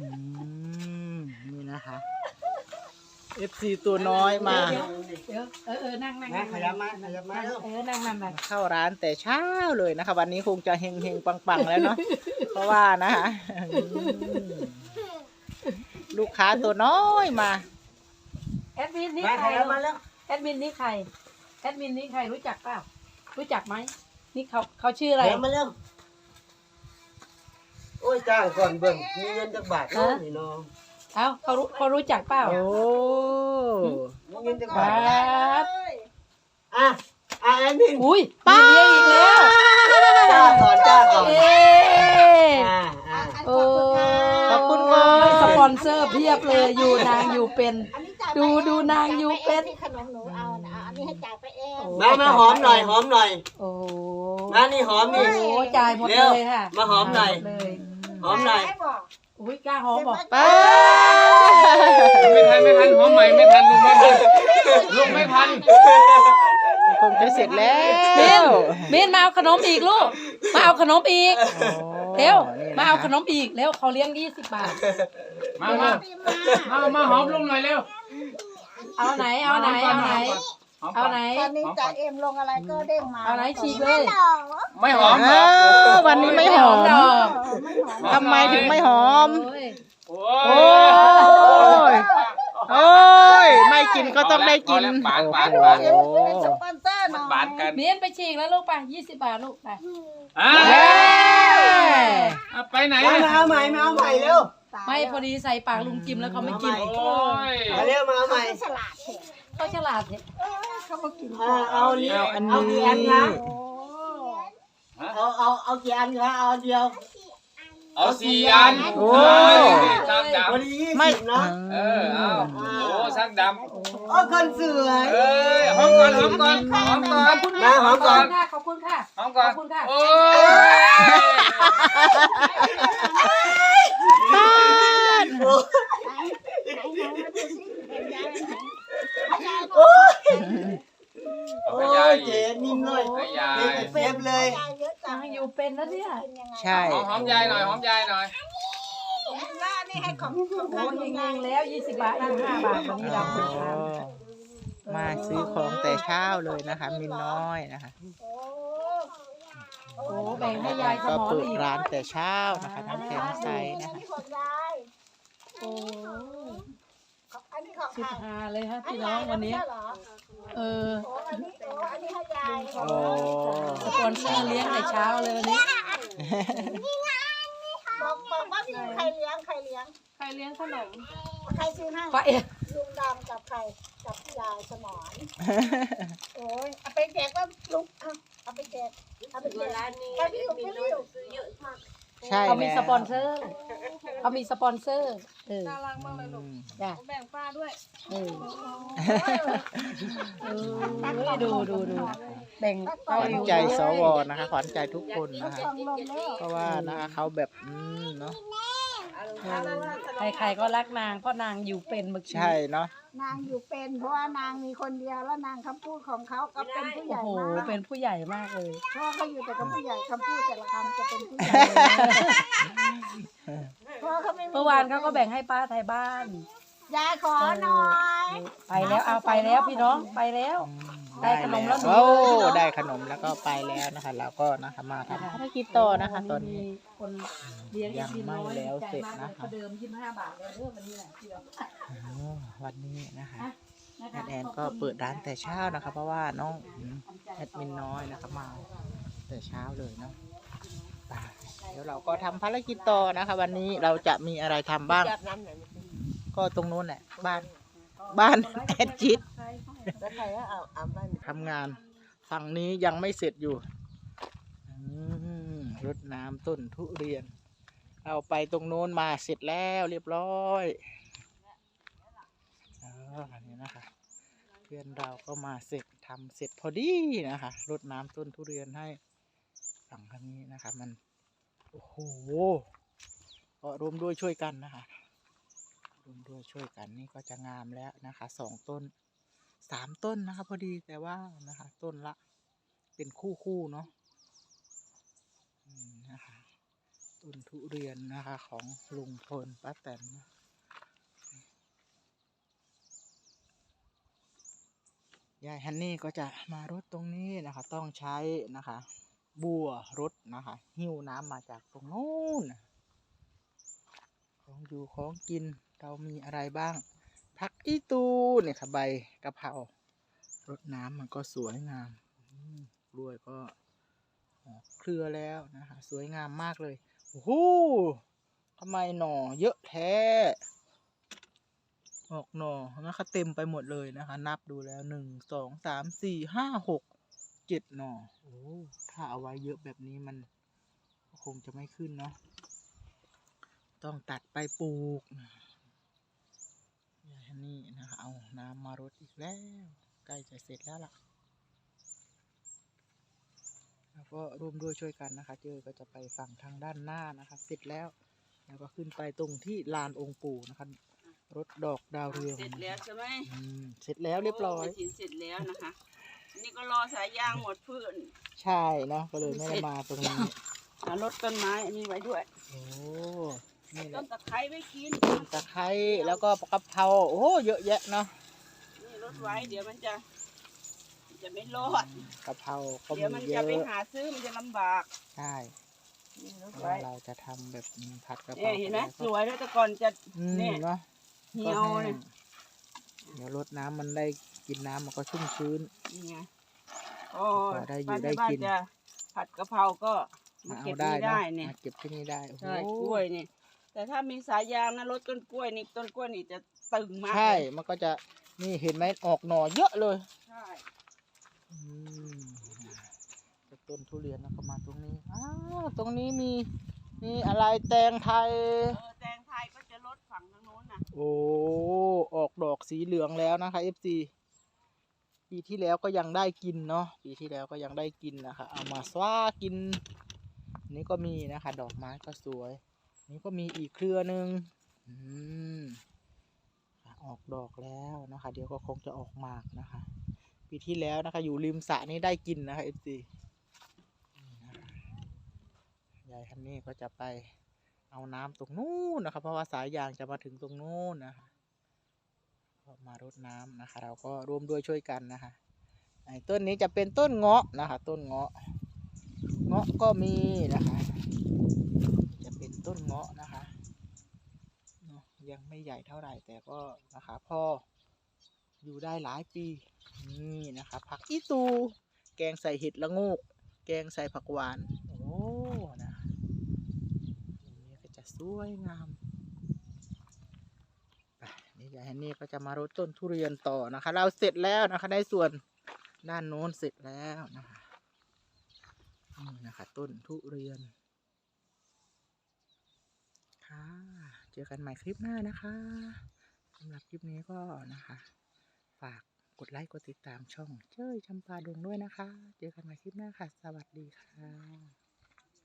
อืมนี่นะคะ FC ตัวน้อยมา เดี๋ยวเออเออนั่งนั่งมานั่งขยับมาขยับมาเร็วเออนั่งนั่งนั่งเข้าร้านแต่เช้าเลยนะคะ วันนี้คงจะเฮงเฮงปังปังๆแล้วเนาะ เพราะว่านะคะอืมลูกค้าตัวน้อยมา แอดมินนี่มาใคขรยับมาแล้วแอดมินนี่ใครแอดมินนี่ใครรู้จักเปล่ารู้จักไหมนี่เขาเขาชื่ออะไรขยับมาแล้วโอ้ยจ้างก่อนเบิ่งมีเงินจักบาทเนาะนี่น้องเอ้าเขารู้เขารู้จักเปล่า โอ้มีเงินจักคบารัทบอะอะแอนนี่อุ้ยมีเลี้ยงอีกแล้วจ้าก่อนจ้าก่อนเอ๊ะอ่าอ่า โอ้ขอบคุณค่ะสปอนเซอร์เพียบเลยอยู่นางอยู่เป็น อันนี้จ่ายไปดูเองดูนางอยู่เป็นที่ขนมหนูเอานะอันนี้ให้จ่ายไปเองมามาหอมหน่อยหอมหน่อยโอ้โหมานี่หอมโอ้นี่โหจ่ายหมดเลยค่ะมาหอมหน่อยเลย หอมหน่อยให้บอกอุ้ยกล้าหอมบอกป้าไม่ทันไม่ทันหอมใหม่ไม่ทันลุงไม่ทันลุงไม่ทันคงจะเสร็จแล้มินวมินมาเอาขนมอีกลูก มาเอาขนมอีกโอ้เร็วนี่ะคะมาเอาขนมอีกเร็วเขาเลี้ยงยี่สิบบาท มามาปีมามามาหอมลุงหน่อยเร็ว เอาไหนเอาไหนเอาไหน เอาไหน ตอนนี้จ่ายเอ็มลงอะไรก็เด้งมาเอาไหนฉีกเลยไม่หอมเอเหรออวันนี้ไม่หอม ดอกไม่หอม ทำไมถึงไม่หอม โอ้ยโอ้โอ้ยโอ้ย ไม่กินก็ต้องได้กินบานบานโอ้บานโหเป็นสปอนเซอร์หมัน่นอยบานกันมินไปฉีกแล้วลูกไปยี่สิบบาทลูกไปอ่าเอ้ยเอาไปไหนมามาเอาใหม่มาเอาใหม่เร็วไม่พอดีใส่ปากลุงจิมแล้วเขาไม่กินโอ้ย มาเร็วมาเอาใหม่ ฉลาดเถอะเขาฉลาดเนี่ยเออ เขามากินอ่าเอานี่อันเอานี้กี่อันคะโอ้เอาเอาเอากี่อันคะเอาอันเดียวเอาสี่อันโอ้ดำดวันนี้ยี่ไม่สิบเนาะำเออเอาโอ้สักดำโอ้คนสวย เอ้ยหอมก่อนหอมก่อนหอมก่อนมาหอมก่อนค่ะขอบคุณค่ะ หอมก่อนขอบคุณค่ะ โอ้ยบ้าน ไหนไหนหนูมาดูสิเห็นยายไหมยาย โอ้ย เอา โอ้ไปยายยเจ๊นิ่มเลยให้ยายเจ๊เซฟเลยยายเยอะจันางงอยู่เป็นนะเนี่ยกินยังไงใช่ หอมหอมยายหน่อยหอมยายหน่อยล่านี่ให้ของของโอ้ใครยของเงใครงๆแล้วยี่สิบบาทยี่ห้าบาทวันนี้เราเปิดร้านมาซื้อของแต่เช้าเลยนะคะมินน้อยนะคะโอ้โอ้แบ่งให้ยายสก็มอนเปิดอีกร้านแต่เช้านะคะน้ำแข็งใสอันนะคะนี้ของยายโอ้ อันนี้ของสิใคบรห้าเลยฮะพี่น้องวันนี้ เหรอเออโอ้อันนี้โอ้อันนี้ให้ยายโอ้สปอนเซอร์เลี้ยงแต่เช้าเลยวันนี้บอกบอกว่าพี่ใครเลี้ยงใครเลี้ยง ใครเลี้ยงขนมใครซื้อให้ป้าเอ๋ลุงดำกับใครกับยายสมอนโอ้ยเอาไปแจกว่าลุงเอาเอาไปแจกเอาไปแจกร้านนี้ไปพี่ลุงพี่ลุงใช่เขามีแล้วสปอนเซอร์ เขามีสปอนเซอร์ เอออืมจ้ะแบ่งป้าด้วยเออเออดูดูดูแบ่งขเขาวัญอยู่ใจสวนะคะขวัญใจทุกคนนะคะฟังลมแล้วเพราะว่านะคะเขาแบบอืมเนาะใครๆก็รักนางเพราะนางอยู่เป็นเมื่อกี้ใช่เนาะนางอยู่เป็นเพราะว่านางมีคนเดียวแล้วนางคำพูดของเขาก็เป็นผู้ใหโอ้ญ่โหมากเป็นผู้ใหญ่มากเลยเพราะว่าเขาอยู่แต่กับผู้ใหญ่คำพูดแต่ละคำจะเป็นผู้ใหญ่เพราะเขาไม่มี เมื่ อวานเขาก็แบ่งให้ป้าไทยบ้าน ยายขอหน่อยไปแล้วเอาไปแล้วพี่น้องไปแล้ว ได้ขนมแล้วหนู โอ้ได้ขนมแล้วก็ไปแล้วนะคะแล้วก็นะคะมาทำภารกิจต่อนะคะ ตอนนี้ มีคนเลี้ยงยังกินไม่น้อยแล้วใจเสร็จมากนะคะ เขาเดิมยี่สิบห้าบาทเลยเรื่องวันนี้แหละพี่น้องอ๋อวันนี้นะคะนะแอคะดแอนก็เปิดร้านแต่เช้านะคะ เพราะว่าน้องแอดมินน้อยนะคะมาแต่เช้าเลยเนาะไป เดี๋ยวเราก็ทำภารกิจต่อนะคะ วันนี้เราจะมีอะไรทำบ้างก็ตรงนู้นแหละบ้านบ้านแอดจิตแล้วใครก็เอาเอาบ้านทำงาน ฝั่งนี้ยังไม่เสร็จอยู่อืมรดน้ำต้นทุเรียน เราไปตรงโน้นมาเสร็จแล้วเรียบร้อยอันนี้นะคะ เพื่อนเราก็มาเสร็จทำเสร็จพอดีนะคะรดน้ำต้นทุเรียนให้ฝั่งทางนี้นะคะ มัน โอ้โหก็รวมด้วยช่วยกันนะคะรวมด้วยช่วยกันนี่ก็จะงามแล้วนะคะสองต้นสามต้นนะคะ พอดีแต่ว่านะคะ ต้นละเป็นคู่คู่เนาะอืมนะคะ ต้นทุเรียนนะคะ ของลุงพลป้าแตนนะยายฮันนี่ก็จะมารถตรงนี้นะคะ ต้องใช้นะคะ บัวรถนะคะ หิ้วน้ำมาจากตรงโน้นของอยู่ของกินเรามีอะไรบ้าง ผักอีตูเนี่ยค่ะใบกะเพรารดน้ำมันก็สวยงามกล้วยก็เครือแล้วนะคะ สวยงามมากเลยโอ้โหทำไมหน่อเยอะแท้ ออกหน่อนะคะ เต็มไปหมดเลยนะคะ นับดูแล้วหนึ่งสองสามสี่ห้าหก เจ็ดหน่อโอ้ถ้าเอาไว้เยอะแบบนี้มันก็คงจะไม่ขึ้นเนาะ ต้องตัดไปปลูกอย่างนี้นะคะเอาน้ำมารดอีกแล้ว ใกล้จะเสร็จแล้วล่ะ แล้วก็ร่วมด้วยช่วยกันนะคะ เจอก็จะไปฝั่งทางด้านหน้านะคะ เสร็จแล้ว แล้วก็ขึ้นไปตรงที่ลานองค์ปู่นะคะ รถดอกดาวเรือง เสร็จแล้วใช่ไหมอืมเสร็จแล้วเรียบร้อยโกฐินเสร็จแล้วนะคะ นี่ก็รอสายยางหมดพื้น ใช่เนาะก็เลยไม่ได้มาตรงนี้หารถต้นไม้อันนี้ไว้ด้วย โอ้นี่แหต้ละนตะไคร้ไว้กินต้นตะไคร้แล้วก็กะเพราโอ้โหเยอะแยะเนาะนี่รถไว้เดี๋ยวมันจะมันจะไม่รอด กะเพราก็เดี๋ยวมัมีนเยจะอะไปหาซื้อมันจะลำบากใช่นี่รถเพราะไว้ว่าเราจะทำแบบผัดกะเพเนี่รายเห็นไหมแล้วสก็วยแล้วแต่ก่อนจะ อืมเนี่ย เนาะเหี่ก็ยวแห้เนี่ยงเดี๋ยวรดน้ำมันได้ กินน้ำมันก็ชุ่มชื้น นี่ไงโอ้พอได้อยู่บ้านได้ที่บ้านกิน จะผัดกะเพราก็มามาเก็เอาบได้นี่เนาะได้เนี่ย มาเก็บที่นี่ได้โอ้โหใช่กล้วยนี่ แต่ถ้ามีสายยางนะรถต้นกล้วยนี่ต้นกล้วยนี่จะตึงมากใช่ เลยมันก็จะนี่เห็นไหมออกหน่อเยอะเลย ใช่อืมจากต้นทุเรียนแล้วก็มาตรงนี้อ้าวตรงนี้มีมีอะไรแตงไทย เออแตงไทยก็จะลดฝั่งทางโน้นนะโอ้ ออกดอกสีเหลืองแล้วนะคะ FC ปีที่แล้วก็ยังได้กินเนาะปีที่แล้วก็ยังได้กินนะคะ เอามาสว่ากินนี่ก็มีนะคะ ดอกไม้ก็สวย นี่ก็มีอีกเครือหนึ่งอืมออกดอกแล้วนะคะ เดี๋ยวก็คงจะออกหมากนะคะ ปีที่แล้วนะคะ อยู่ริมสระนี่ได้กินนะคะ FC นี่นะคะยายฮันนี่ก็จะไปเอาน้ำตรงนู้นนะคะ เพราะว่าสายยางจะมาถึงตรงนู้นนะคะ ก็มารดน้ำนะคะ เราก็ร่วมด้วยช่วยกันนะคะไอ้ต้นนี้จะเป็นต้นเงาะนะคะ ต้นเงาะ เงาะก็มีนะคะ จะเป็นต้นเงาะนะคะยังไม่ใหญ่เท่าไหร่แต่ก็นะคะพออยู่ได้หลายปีนี่นะคะผักอีตู แกงใส่เห็ดละโงกแกงใส่ผักหวาน โอ้นะนี้ก็จะสวยงาม ยายฮันนี่ก็จะมารดต้นทุเรียนต่อนะคะ เราเสร็จแล้วนะคะในส่วนด้านโน้นเสร็จแล้วนะคะนี่นะคะ ต้นทุเรียน ค่ะ เจอกันใหม่คลิปหน้านะคะสำหรับคลิปนี้ก็นะคะ ฝากกดไลค์กดติดตามช่อง เจ้ยจำปาดงด้วยนะคะ เจอกันใหม่คลิปหน้าค่ะ สวัสดีค่ะ